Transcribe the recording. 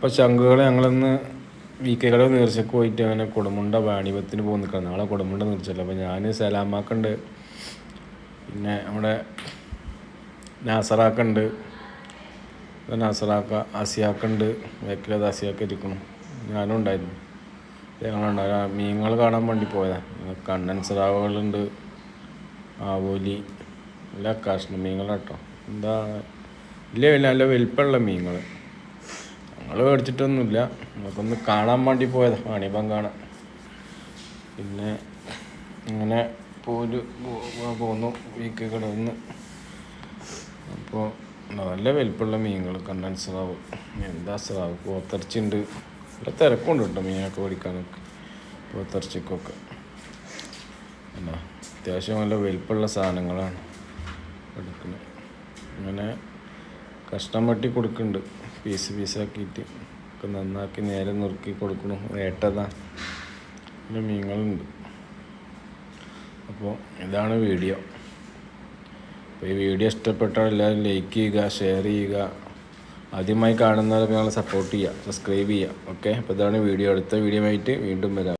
അപ്പോൾ ശംഖുകളെ ഞങ്ങളൊന്ന് V K കട നേർച്ചക്ക് പോയിട്ട് അങ്ങനെ കുടമുണ്ട വാണിപത്തിന് പോകുന്ന നിൽക്കണം നാളെ കുടമുണ്ട നേർച്ചല്ലോ അപ്പോൾ ഞാൻ സലാമാക്കുണ്ട്. പിന്നെ നമ്മുടെ നാസറാക്കുണ്ട്. നാസറാക്ക അസിയാക്കുണ്ട്. വേക്കിലത് അസിയാക്ക ഇരിക്കണം ഞാനും ഉണ്ടായിരുന്നു. ഞങ്ങളുണ്ടായിരുന്നു മീനുകൾ കാണാൻ വേണ്ടി പോയതാണ് കണ്ണൻ സ്രാവുകളുണ്ട് ആവോലി എല്ലാ കാഷ്ണ മീനുകളാട്ടോ എന്താ? ഇല്ല ഇല്ല നല്ല വലിപ്പമുള്ള മീനുകൾ ഞങ്ങൾ മേടിച്ചിട്ടൊന്നുമില്ല നമുക്കൊന്ന് കാണാൻ വേണ്ടി പോയതാണ് വാണിഭം കാണാൻ പിന്നെ അങ്ങനെ പോര് പോന്നു വീക്ക് കിടന്ന്. അപ്പോൾ നല്ല വലിപ്പമുള്ള മീനുകൾ കണ്ടാൻ സ്രാവ് എന്താ സ്രാവ് പോത്തിറച്ചിണ്ട് നല്ല തിരക്കുണ്ട് കേട്ടോ മീനൊക്കെ പിടിക്കാനൊക്കെ പോത്തിറച്ചിക്കൊക്കെ. അല്ല അത്യാവശ്യം നല്ല വലിപ്പമുള്ള സാധനങ്ങളാണ് എടുക്കുന്നത് അങ്ങനെ കഷ്ടം വെട്ടി കൊടുക്കുന്നുണ്ട് പീസ് പീസാക്കിയിട്ട് ഒക്കെ നന്നാക്കി നേരെ നുറുക്കി കൊടുക്കണം. വേട്ടതാ പിന്നെ മീനുകളുണ്ട് അപ്പോൾ ഇതാണ് വീഡിയോ. അപ്പോൾ ഈ വീഡിയോ ഇഷ്ടപ്പെട്ടാൽ എല്ലാവരും ലൈക്ക് ചെയ്യുക ഷെയർ ചെയ്യുക. ആദ്യമായി കാണുന്നവരൊക്കെ ഞങ്ങൾ സപ്പോർട്ട് ചെയ്യുക സബ്സ്ക്രൈബ് ചെയ്യുക. ഓക്കെ? അപ്പോൾ ഇതാണ് വീഡിയോ. അടുത്ത വീഡിയോ ആയിട്ട് വീണ്ടും വരാം.